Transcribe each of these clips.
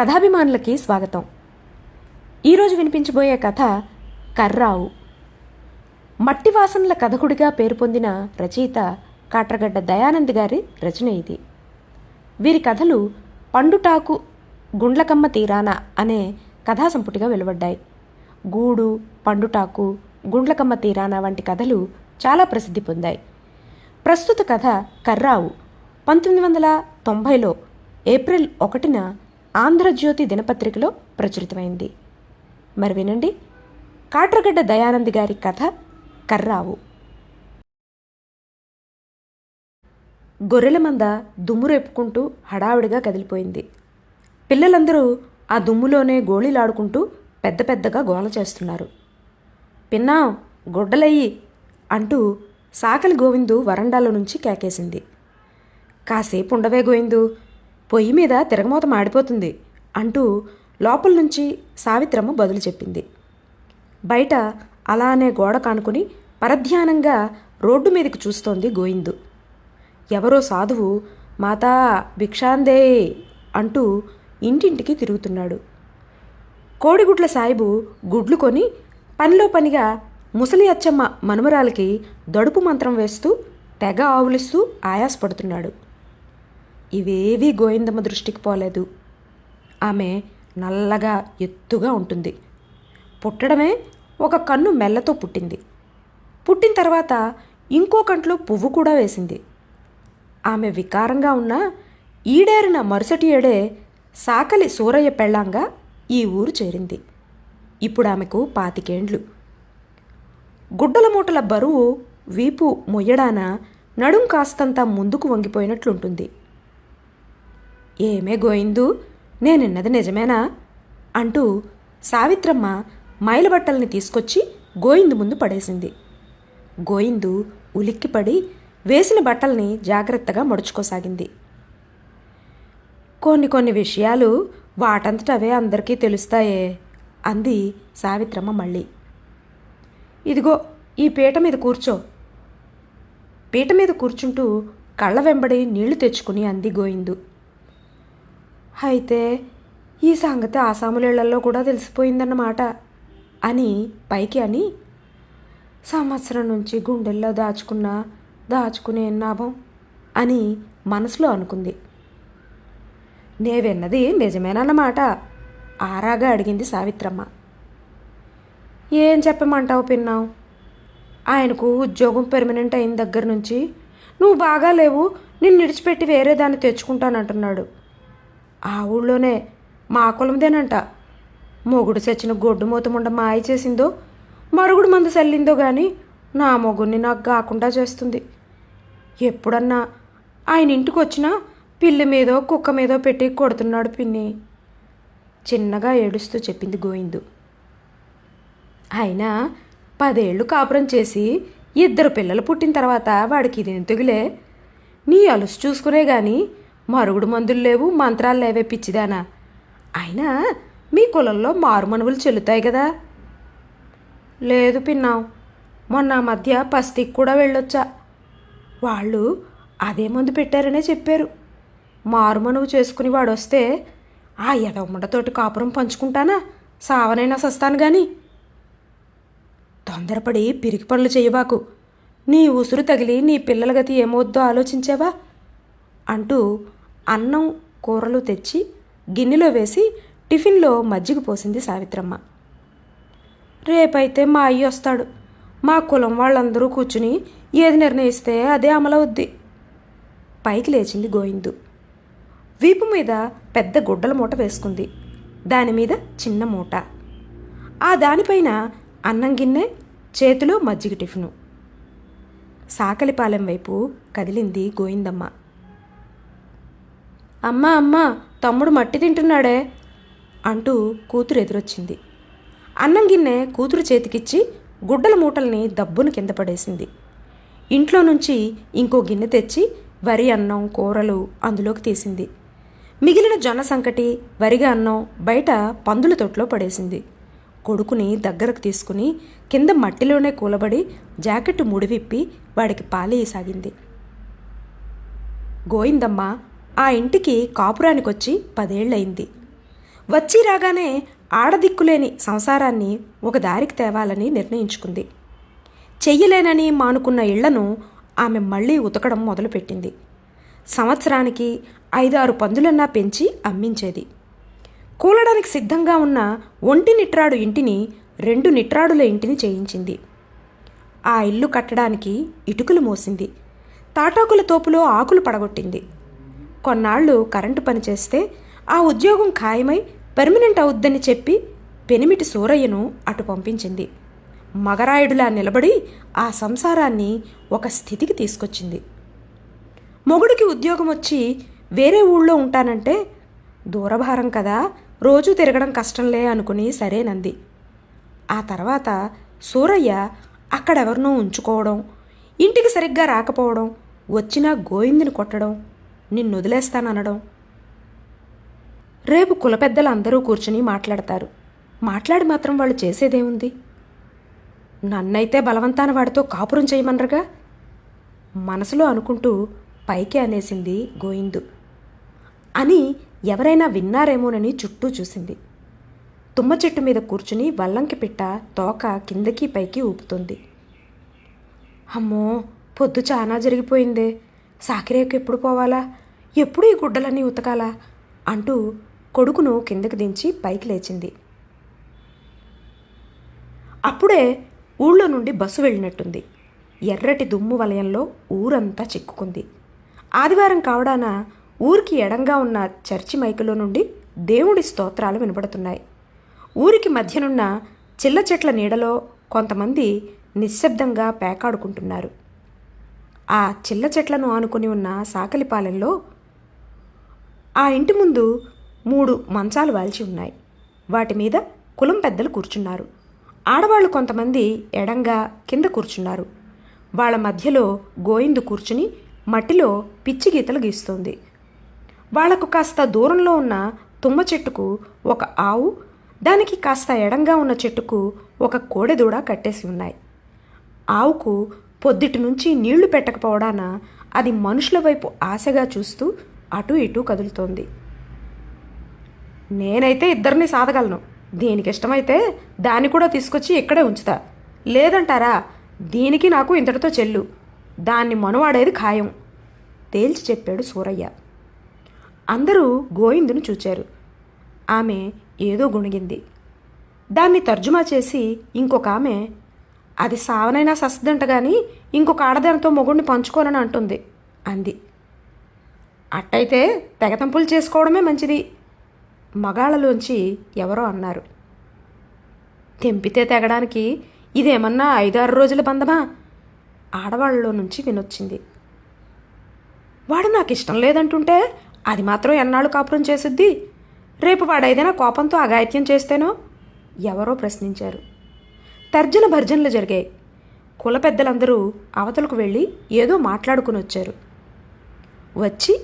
కథాభిమానులకి స్వాగతం. ఈరోజు వినిపించబోయే కథ కర్రావు. మట్టి వాసనల కథకుడిగా పేరు పొందిన రచయిత కాట్రగడ్డ దయానంద్ గారి రచన ఇది. వీరి కథలు పండుటాకు గుండ్లకమ్మ తీరాన అనే కథా సంపుటిగా వెలువడ్డాయి. గూడు పండుటాకు గుండ్లకమ్మ తీరాన వంటి కథలు చాలా ప్రసిద్ధి పొందాయి. ప్రస్తుత కథ కర్రావు. పంతొమ్మిది వందల తొంభైలో ఏప్రిల్ ఒకటిన ఆంధ్రజ్యోతి దినపత్రికలో ప్రచురితమైంది. మరి వినండి. కాట్రగడ్డ దయానంద్ గారి కథ కర్రావు. గొర్రెల మంద దుమ్ము రేపుకుంటూ హడావిడిగా కదిలిపోయింది. పిల్లలందరూ ఆ దుమ్ములోనే గోళీలాడుకుంటూ పెద్ద పెద్దగా గోల చేస్తున్నారు. పిన్నా గొడ్డలయ్యి అంటూ సాకలి గోవిందు వరండాలో నుంచి కేకేసింది. కాసేపు ఉండవే గోవిందు పొయ్యి మీద తిరగమూత మాడిపోతుంది అంటూ లోపల నుంచి సావిత్రమ్మ బదులు చెప్పింది. బయట అలానే గోడ కానుకుని పరధ్యానంగా రోడ్డు మీదకి చూస్తోంది గోయిందు ఎవరో సాధువు మాతా భిక్షాందే అంటూ ఇంటింటికి తిరుగుతున్నాడు. కోడిగుడ్ల సాయిబు గుడ్లు కొని పనిలో పనిగా ముసలి అచ్చమ్మ మనుమరాలకి దడుపు మంత్రం వేస్తూ తెగ ఆవులిస్తూ ఆయాసపడుతున్నాడు. ఇవేవీ గోవిందమ్మ దృష్టికి పోలేదు. ఆమె నల్లగా ఎత్తుగా ఉంటుంది. పుట్టడమే ఒక కన్ను మెల్లతో పుట్టింది. పుట్టిన తర్వాత ఇంకో కంట్లో పువ్వు కూడా వేసింది. ఆమె వికారంగా ఉన్న ఈడేరిన మరుసటి ఏడే సాకలి సూరయ్య పెళ్ళాంగా ఈ ఊరు చేరింది. ఇప్పుడు ఆమెకు పాతికేండ్లు. గుడ్డల మూటల బరువు వీపు మొయ్యడాన నడుం కాస్తంత ముందుకు వంగిపోయినట్లుంటుంది. ఏమే గోయిందు నేనిన్నది నిజమేనా? అంటూ సావిత్రమ్మ మైలబట్టల్ని తీసుకొచ్చి గోయిందు ముందు పడేసింది. గోయిందు ఉలిక్కిపడి వేసిన బట్టల్ని జాగ్రత్తగా మడుచుకోసాగింది. కొన్ని కొన్ని విషయాలు వాటంతట అవే అందరికీ తెలుస్తాయే అంది సావిత్రమ్మ మళ్ళీ. ఇదిగో ఈ పీట మీద కూర్చో. పీట మీద కూర్చుంటూ కళ్ళ వెంబడి నీళ్ళు తెచ్చుకుని అంది గోయిందు అయితే ఈ సంగతి ఆసాములేళ్ళలో కూడా తెలిసిపోయిందన్నమాట అని పైకి అని సంవత్సరం నుంచి గుండెల్లో దాచుకున్న దాచుకునే నాభం అని మనసులో అనుకుంది. నే విన్నది నిజమేనన్నమాట? ఆరాగా అడిగింది సావిత్రమ్మ. ఏం చెప్పమంటావు పిన్నావు? ఆయనకు ఉద్యోగం పెర్మనెంట్ అయిన దగ్గర నుంచి నువ్వు బాగా లేవు నిన్ను విడిచిపెట్టి వేరే దాన్ని తెచ్చుకుంటానంటున్నాడు. ఆ ఊళ్ళోనే మా కులందేనంట మొగుడు చచ్చిన గొడ్డు మూతముండ మాయ చేసిందో మరుగుడు మందు చల్లిందో కానీ నా మొగుడిని నాకు కాకుండా చేస్తుంది. ఎప్పుడన్నా ఆయన ఇంటికి వచ్చినా పిల్లి మీదో కుక్క మీదో పెట్టి కొడుతున్నాడు పిన్ని. చిన్నగా ఏడుస్తూ చెప్పింది గోయిందు అయినా పదేళ్ళు కాపురం చేసి ఇద్దరు పిల్లలు పుట్టిన తర్వాత వాడికి ఇది తెగులే? నీ అలుసు చూసుకునే కానీ మరుగుడు మందులు లేవు మంత్రాలు లేవే పిచ్చిదానా. అయినా మీ కులంలో మారుమనువులు చెల్లుతాయి కదా. లేదు పిన్నావు మొన్న ఆ మధ్య పస్తికి కూడా వెళ్ళొచ్చా. వాళ్ళు అదే మందు పెట్టారనే చెప్పారు. మారుమనువు చేసుకుని వాడు వస్తే ఆ ఎదవముండతోటి కాపురం పంచుకుంటానా? సావనైనా సస్తాను గాని. తొందరపడి పిరికి పనులు చేయబాకు నీ ఉసురు తగిలి నీ పిల్లల గతి ఏమవుద్దో ఆలోచించావా? అంటూ అన్నం కూరలు తెచ్చి గిన్నెలో వేసి టిఫిన్లో మజ్జిగ పోసింది సావిత్రమ్మ. రేపైతే మా అయ్య వస్తాడు. మా కులం వాళ్ళందరూ కూర్చుని ఏది నిర్ణయిస్తే అదే అమలవుద్ది పైకి లేచింది గోయిందు వీపు మీద పెద్ద గుడ్డల మూట వేసుకుంది. దాని మీద చిన్న మూట. ఆ దానిపైన అన్నం గిన్నె చేతిలో మజ్జిగ టిఫిను. సాకలిపాలెం వైపు కదిలింది గోయిందమ్మ అమ్మా అమ్మా తమ్ముడు మట్టి తింటున్నాడే అంటూ కూతురు ఎదురొచ్చింది. అన్నం గిన్నె కూతురు చేతికిచ్చి గుడ్డల మూటల్ని దబ్బును కింద పడేసింది. ఇంట్లో నుంచి ఇంకో గిన్నె తెచ్చి వరి అన్నం కూరలు అందులోకి తీసింది. మిగిలిన జొన్న సంకటి వరిగా అన్నం బయట పందుల తొట్లో పడేసింది. కొడుకుని దగ్గరకు తీసుకుని కింద మట్టిలోనే కూలబడి జాకెట్ ముడివిప్పి వాడికి పాలేయసాగింది. గోయిందమ్మా ఆ ఇంటికి కాపురానికొచ్చి పదేళ్ళయింది వచ్చి రాగానే ఆడదిక్కులేని సంసారాన్ని ఒక దారికి తేవాలని నిర్ణయించుకుంది. చెయ్యలేనని మానుకున్న ఇళ్ళను ఆమె మళ్ళీ ఉతకడం మొదలుపెట్టింది. సంవత్సరానికి ఐదారు పందులన్నా పెంచి అమ్మించేది. కూలడానికి సిద్ధంగా ఉన్న ఒంటి నిట్రాడు ఇంటిని రెండు నిట్రాడుల ఇంటిని చేయించింది. ఆ ఇల్లు కట్టడానికి ఇటుకలు మోసింది. తాటాకుల తోపులో ఆకులు పడగొట్టింది. కొన్నాళ్ళు కరెంటు పని చేస్తే ఆ ఉద్యోగం ఖాయమై పెర్మనెంట్ అవుద్దని చెప్పి పెనిమిటి సూరయ్యను అటు పంపించింది. మగరాయుడులా నిలబడి ఆ సంసారాన్ని ఒక స్థితికి తీసుకొచ్చింది. మొగుడికి ఉద్యోగం వచ్చి వేరే ఊళ్ళో ఉంటానంటే దూరభారం కదా రోజూ తిరగడం కష్టంలే అనుకుని సరేనంది. ఆ తర్వాత సూరయ్య అక్కడెవరినో ఉంచుకోవడం ఇంటికి సరిగ్గా రాకపోవడం వచ్చినా గోయిందిని కొట్టడం నిన్ను వదిలేస్తాననడం రేపు కులపెద్దలు అందరూ కూర్చుని మాట్లాడతారు. మాట్లాడి మాత్రం వాళ్ళు చేసేదేముంది? నన్నైతే బలవంతాన వాడితో కాపురం చేయమనరుగా? మనసులో అనుకుంటూ పైకి అనేసింది గోయిందు అని ఎవరైనా విన్నారేమోనని చుట్టూ చూసింది. తుమ్మ చెట్టు మీద కూర్చుని వల్లంకి పిట్ట తోక కిందకి పైకి ఊపుతుంది. అమ్మో పొద్దు చాలా జరిగిపోయిందే. సాకిరేకు ఎప్పుడు పోవాలా? ఎప్పుడు ఈ గుడ్డలన్నీ ఉతకాలా? అంటూ కొడుకును కిందకి దించి పైకి లేచింది. అప్పుడే ఊళ్ళో నుండి బస్సు వెళ్ళినట్టుంది. ఎర్రటి దుమ్ము వలయంలో ఊరంతా చిక్కుకుంది. ఆదివారం కావడాన ఊరికి ఎడంగా ఉన్న చర్చి మైకులో నుండి దేవుడి స్తోత్రాలు వినబడుతున్నాయి ఊరికి మధ్యనున్న చిల్ల చెట్ల నీడలో కొంతమంది నిశ్శబ్దంగా పేకాడుకుంటున్నారు. ఆ చిల్ల చెట్లను ఆనుకుని ఉన్న సాకలిపాలెంలో ఆ ఇంటి ముందు మూడు మంచాలు వాల్చి ఉన్నాయి. వాటి మీద కులం పెద్దలు కూర్చున్నారు. ఆడవాళ్ళు కొంతమంది ఎడంగా కింద కూర్చున్నారు. వాళ్ళ మధ్యలో గోయిందు కూర్చుని మట్టిలో పిచ్చి గీతలు గీస్తోంది. వాళ్ళకు కాస్త దూరంలో ఉన్న తుమ్మ చెట్టుకు ఒక ఆవు దానికి కాస్త ఎడంగా ఉన్న చెట్టుకు ఒక కోడెదూడ కట్టేసి ఉన్నాయి. ఆవుకు పొద్దుటి నుంచి నీళ్ళు పెట్టకపోవడాన అది మనుషుల వైపు ఆశగా చూస్తూ అటు ఇటు కదులుతోంది. నేనైతే ఇద్దరిని సాధగలను. దీనికి ఇష్టమైతే దాన్ని కూడా తీసుకొచ్చి ఇక్కడే ఉంచుతా. లేదంటారా? దీనికి నాకు ఇంతటితో చెల్లు. దాన్ని మనువాడేది ఖాయం. తేల్చి చెప్పాడు సూరయ్య. అందరూ గోవిందును చూచారు. ఆమె ఏదో గుణిగింది. దాన్ని తర్జుమా చేసి ఇంకొక ఆమె అది సావనైనా సస్తదంట కానీ ఇంకొక ఆడదానితో మొగుడిని పంచుకోనని అంటుంది అంది. అట్టయితే తెగతంపులు చేసుకోవడమే మంచిది. మగాళ్ళలోంచి ఎవరో అన్నారు. తెంపితే తెగడానికి ఇదేమన్నా ఐదారు రోజుల బంధమా? ఆడవాళ్ళలో నుంచి వినొచ్చింది. వాడు నాకు ఇష్టం లేదంటుంటే అది మాత్రం ఎన్నాళ్ళు కాపురం చేసుద్ది? రేపు వాడేదైనా కోపంతో అఘాయిత్యం చేస్తేనో? ఎవరో ప్రశ్నించారు. తర్జన భర్జనలు జరిగాయి. కుల పెద్దలందరూ అవతలకు వెళ్ళి ఏదో మాట్లాడుకుని వచ్చారు వచ్చి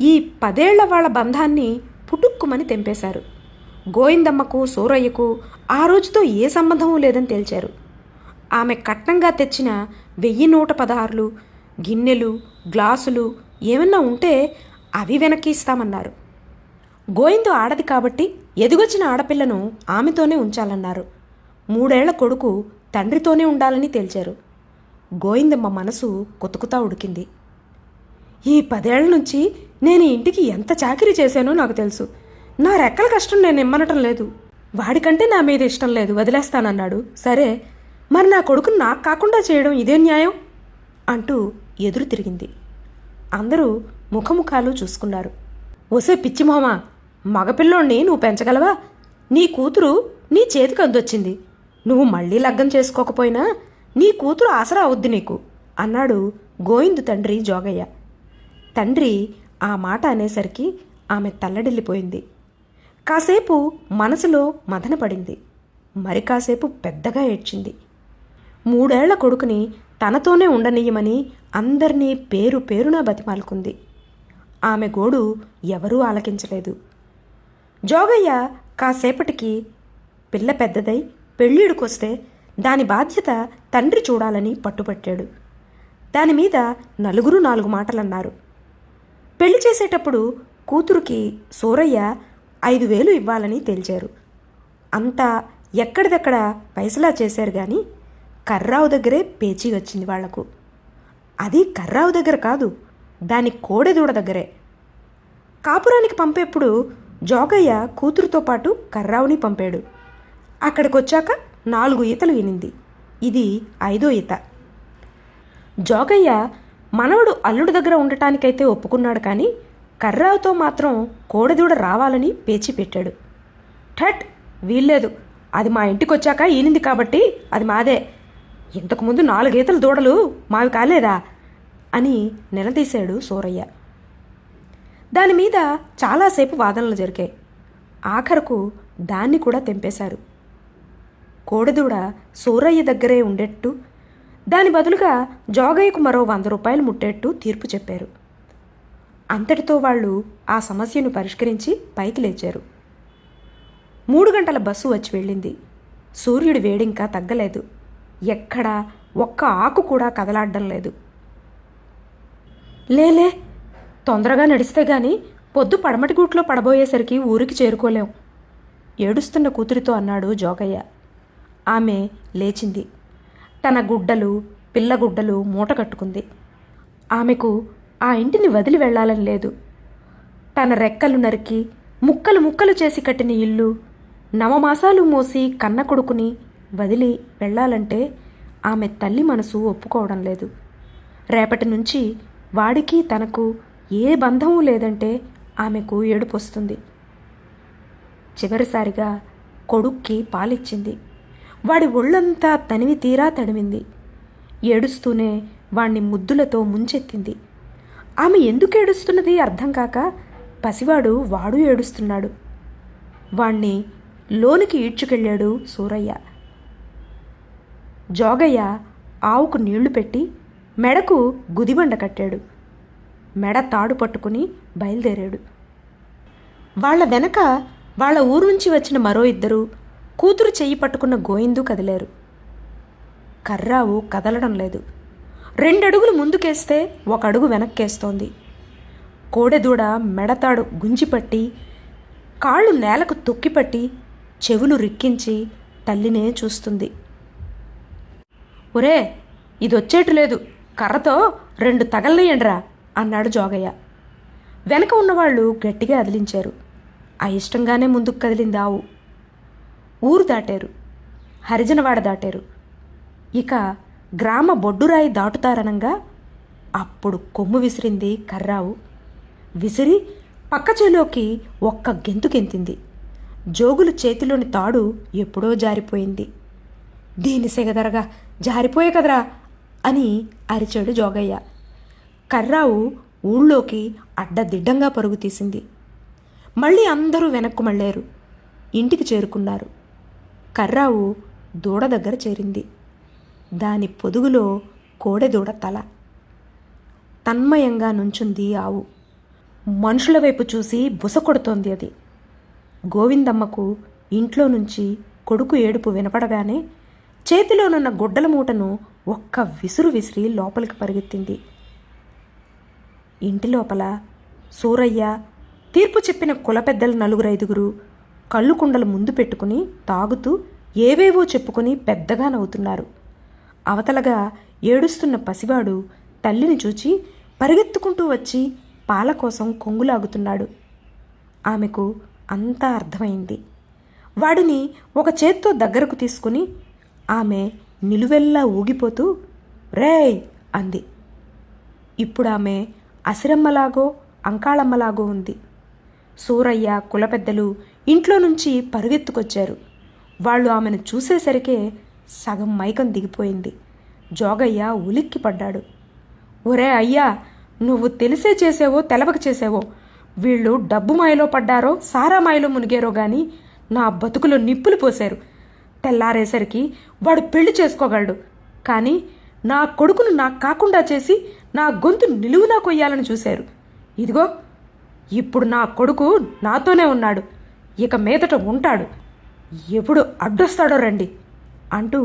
ఈ పదేళ్ళ వాళ్ళ బంధాన్ని పుటుక్కుమని తెంపేశారు. గోవిందమ్మకు సూరయ్యకు ఆ రోజుతో ఏ సంబంధమూ లేదని తేల్చారు. ఆమె కట్నంగా తెచ్చిన వెయ్యి నూట పదహారులు గిన్నెలు గ్లాసులు ఏమన్నా ఉంటే అవి వెనక్కి ఇస్తామన్నారు. గోయిందు ఆడది కాబట్టి ఎదుగొచ్చిన ఆడపిల్లను ఆమెతోనే ఉంచాలన్నారు. మూడేళ్ళ కొడుకు తండ్రితోనే ఉండాలని తేల్చారు. గోయిందమ్మ మనసు కొతుకుతా ఉడికింది. ఈ పదేళ్ళ నుంచి నేను ఇంటికి ఎంత చాకరీ చేశానో నాకు తెలుసు. నా రెక్కల కష్టం నేను ఇమ్మనటం లేదు. వాడికంటే నా మీద ఇష్టం లేదు. వదిలేస్తానన్నాడు. సరే మరి నా కొడుకును నాకు కాకుండా చేయడం ఇదే న్యాయం? అంటూ ఎదురు తిరిగింది. అందరూ ముఖముఖాలు చూసుకున్నారు. ఒసే పిచ్చి మగపిల్లోణ్ణి నువ్వు పెంచగలవా? నీ కూతురు నీ చేతికి అందొచ్చింది. నువ్వు మళ్ళీ లగ్గం చేసుకోకపోయినా నీ కూతురు ఆసరా అవుద్ది నీకు అన్నాడు గోయిందు తండ్రి జోగయ్య. తండ్రి ఆ మాట అనేసరికి ఆమె తల్లడిల్లిపోయింది. కాసేపు మనసులో మదనపడింది. మరి కాసేపు పెద్దగా ఏడ్చింది. మూడేళ్ళ కొడుకుని తనతోనే ఉండనీయమని అందరినీ పేరు పేరున బతిమాలుకుంది. ఆమె గోడు ఎవరూ ఆలకించలేదు. జోగయ్య కాసేపటికి పిల్ల పెద్దదై పెళ్ళిడుకొస్తే దాని బాధ్యత తండ్రి చూడాలని పట్టుపట్టాడు దాని మీద నలుగురు నాలుగు మాటలన్నారు. పెళ్ళి చేసేటప్పుడు కూతురుకి సూరయ్య ఐదు వేలు ఇవ్వాలని తేల్చారు. అంతా ఎక్కడిదక్కడ పైసలా చేశారు కానీ కర్రావు దగ్గరే పేచీ వచ్చింది వాళ్ళకు. అది కర్రావు దగ్గర కాదు దాని కోడెదూడ దగ్గరే. కాపురానికి పంపేప్పుడు జోగయ్య కూతురుతో పాటు కర్రావుని పంపాడు. అక్కడికి వచ్చాక నాలుగు ఈతలు వినింది ఇది ఐదో ఈత. జోగయ్య మనవడు అల్లుడి దగ్గర ఉండటానికైతే ఒప్పుకున్నాడు కానీ కర్రావుతో మాత్రం కోడెదూడ రావాలని పేచి పెట్టాడు. ఠట్! వీల్లేదు. అది మా ఇంటికి వచ్చాక ఈనింది కాబట్టి అది మాదే. ఇంతకుముందు నాలుగేతల దూడలు మావి కాలేదా? అని నిలదీశాడు సూరయ్య. దాని మీద చాలాసేపు వాదనలు జరిగాయి. ఆఖరకు దాన్ని కూడా తెంపేశారు. కోడదూడ సూరయ్య దగ్గరే ఉండేట్టు దాని బదులుగా జోగయ్యకు మరో వంద రూపాయలు ముట్టేట్టు తీర్పు చెప్పారు. అంతటితో వాళ్ళు ఆ సమస్యను పరిష్కరించి పైకి లేచారు. మూడు గంటల బస్సు వచ్చి వెళ్ళింది. సూర్యుడి వేడింకా తగ్గలేదు. ఎక్కడా ఒక్క ఆకు కూడా కదలాడడం లేదు. లేలే తొందరగా నడిస్తే గాని పొద్దు పడమటి గూట్లో పడబోయేసరికి ఊరికి చేరుకోలేం. ఏడుస్తున్న కూతురితో అన్నాడు జోగయ్య. ఆమె లేచింది. తన గుడ్డలు పిల్లగుడ్డలు మూట కట్టుకుంది. ఆమెకు ఆ ఇంటిని వదిలి వెళ్ళాలని లేదు. తన రెక్కలు నరికి ముక్కలు ముక్కలు చేసి కట్టిన ఇల్లు నవమాసాలు మోసి కన్న కొడుకుని వదిలి వెళ్ళాలంటే ఆమె తల్లి మనసు ఒప్పుకోవడం లేదు. రేపటి నుంచి వాడికి తనకు ఏ బంధము లేదంటే ఆమెకు ఏడుపొస్తుంది. చివరిసారిగా కొడుక్కి పాలిచ్చింది. వాడి ఒళ్ళంతా తనివి తీరా తడిమింది. ఏడుస్తూనే వాణ్ణి ముద్దులతో ముంచెత్తింది. ఆమె ఎందుకు ఏడుస్తున్నది అర్థం కాక పసివాడు వాడు ఏడుస్తున్నాడు. వాణ్ణి లోనికి ఈడ్చుకెళ్ళాడు సూరయ్య. జోగయ్య ఆవుకు నీళ్ళు పెట్టి మెడకు గుదిబండ కట్టాడు. మెడ తాడు పట్టుకుని బయలుదేరాడు. వాళ్ళ వెనక వాళ్ళ ఊరు నుంచి వచ్చిన మరో ఇద్దరు కూతురు చెయ్యి పట్టుకున్న గోయిందు కదిలారు. కర్రావు కదలడం లేదు. రెండడుగులు ముందుకేస్తే ఒక అడుగు వెనక్కేస్తోంది. కోడెదూడ మెడతాడు గుంజిపట్టి కాళ్ళు నేలకు తొక్కిపట్టి చెవులు రిక్కించి తల్లినే చూస్తుంది. ఒరే ఇదొచ్చేటు లేదు. కర్రతో రెండు తగలనేయండ్రా అన్నాడు జోగయ్య. వెనక ఉన్నవాళ్ళు గట్టిగా అదిలించారు. ఆ ఇష్టంగానే ముందుకు కదిలింది ఆవు ఊరు దాటారు. హరిజనవాడ దాటారు. ఇక గ్రామ బొడ్డురాయి దాటుతారనంగా అప్పుడు కొమ్ము విసిరింది కర్రావు. విసిరి పక్క చేలోకి ఒక్క గెంతుకెంతింది జోగులు చేతిలోని తాడు ఎప్పుడో జారిపోయింది. దీని సెగదరగా జారిపోయే కదరా అని అరిచాడు జోగయ్య. కర్రావు ఊళ్ళోకి అడ్డదిడ్డంగా పరుగు తీసింది. మళ్ళీ అందరూ వెనక్కు మళ్ళారు. ఇంటికి చేరుకున్నారు. కర్రావు దూడ దగ్గర చేరింది. దాని పొదుగులో కోడెదూడ తల. తన్మయంగా నుంచుంది ఆవు. మనుషుల వైపు చూసి బుస కొడుతోంది అది. గోవిందమ్మకు ఇంట్లో నుంచి కొడుకు ఏడుపు వినపడగానే చేతిలోనున్న గుడ్డల మూటను ఒక్క విసురు విసిరి లోపలికి పరిగెత్తింది. ఇంటి లోపల సూరయ్య తీర్పు చెప్పిన కుల పెద్దలు నలుగురు ఐదుగురు కళ్ళు కుండలు ముందు పెట్టుకుని తాగుతూ ఏవేవో చెప్పుకొని పెద్దగా నవ్వుతున్నారు. అవతలగా ఏడుస్తున్న పసివాడు తల్లిని చూచి పరిగెత్తుకుంటూ వచ్చి పాల కోసం కొంగులాగుతున్నాడు. ఆమెకు అంతా అర్థమైంది. వాడిని ఒక చేత్తో దగ్గరకు తీసుకుని ఆమె నిలువెల్లా ఊగిపోతూ రేయ్! అంది. ఇప్పుడు ఆమె అసిరమ్మలాగో అంకాళమ్మలాగో ఉంది. సూరయ్య కులపెద్దలు ఇంట్లో నుంచి పరుగెత్తుకొచ్చారు. వాళ్ళు ఆమెను చూసేసరికే సగం మైకం దిగిపోయింది. జోగయ్య ఉలిక్కి పడ్డాడు. ఒరే అయ్యా నువ్వు తెలిసే చేసేవో తెలవక చేసేవో? వీళ్ళు డబ్బు మాయలో పడ్డారో సారా మాయలో మునిగారో కానీ నా బతుకులో నిప్పులు పోశారు. తెల్లారేసరికి వాడు పెళ్ళి చేసుకోగలడు. కానీ నా కొడుకును నాకు కాకుండా చేసి నా గొంతు నిలువునా కొయ్యాలని చూశారు. ఇదిగో ఇప్పుడు నా కొడుకు నాతోనే ఉన్నాడు. ఇక మీదట ఉంటాడు. ఎప్పుడు అడ్డొస్తాడో రండి అంటూ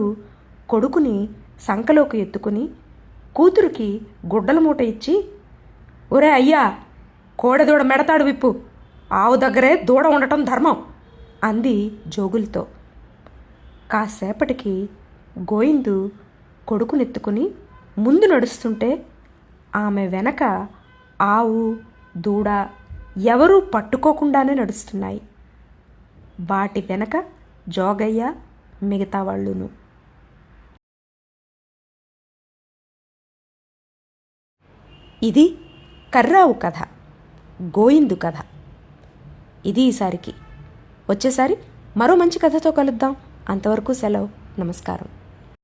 కొడుకుని సంకలోకి ఎత్తుకుని కూతురికి గుడ్డల మూట ఇచ్చి ఒరే అయ్యా కోడదూడ మెడతాడు విప్పు. ఆవు దగ్గరే దూడ ఉండటం ధర్మం అంది జోగులతో. కాసేపటికి గోయిందు కొడుకునెత్తుకుని ముందు నడుస్తుంటే ఆమె వెనక ఆవు దూడ ఎవరూ పట్టుకోకుండానే నడుస్తున్నాయి. వాటి వెనక జోగయ్య మిగతా వాళ్ళును ఇది కర్రావు కథ గోయిందు కథ. ఇది ఈసారికి. వచ్చేసారి మరో మంచి కథతో కలుద్దాం. అంతవరకు సెలవు. నమస్కారం.